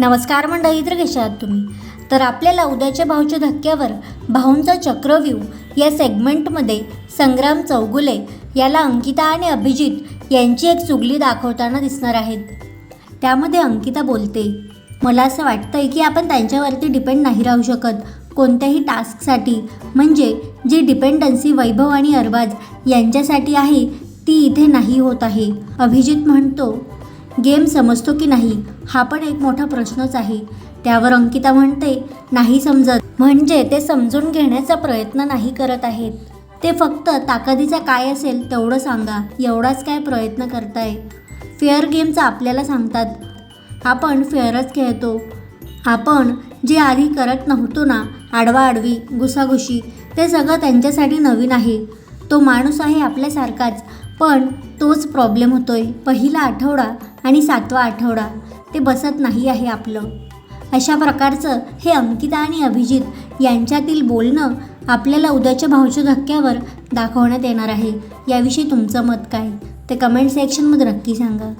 नमस्कार मंडळी तर कशा आहात तुम्ही. तर आपल्याला उद्याच्या भाऊच्या धक्क्यावर भाऊंचा चक्रव्यूह या सेगमेंटमध्ये संग्राम चौगुले याला अंकिता आणि अभिजित यांची एक चुगली दाखवताना दिसणार आहेत. त्यामध्ये अंकिता बोलते मला असं वाटतंय की आपण त्यांच्यावरती डिपेंड नाही राहू शकत. कोणत्याही टास्कसाठी म्हणजे जी डिपेंडन्सी वैभव आणि अरबाज यांच्यासाठी आहे ती इथे नाही होत आहे. अभिजित म्हणतो गेम समजतो की नाही हा पण एक मोठा प्रश्नच आहे. त्यावर अंकिता म्हणते नाही समजत. म्हणजे ते समजून घेण्याचा प्रयत्न नाही करत आहेत. ते फक्त ताकदीचा काय असेल तेवढं सांगा एवढाच काय प्रयत्न करताय. फेअर गेमचं आपल्याला सांगतात. आपण फेअरच खेळतो. आपण जे आधी करत नव्हतो ना आडवा आडवी घुसाघुशी ते सगळं त्यांच्यासाठी नवीन आहे. तो माणूस आहे आपल्यासारखाच पण तोच प्रॉब्लेम होतो आहे पहिला आठवडा आणि सातवा आठवडा. ते बसत नाही आहे आपलं. अशा प्रकारचं हे अंकिता आणि अभिजित यांच्यातील बोलणं आपल्याला उद्याच्या भाऊच्या धक्क्यावर दाखवण्यात येणार आहे. याविषयी तुमचं मत काय? ते कमेंट सेक्शनमध्ये नक्की सांगा.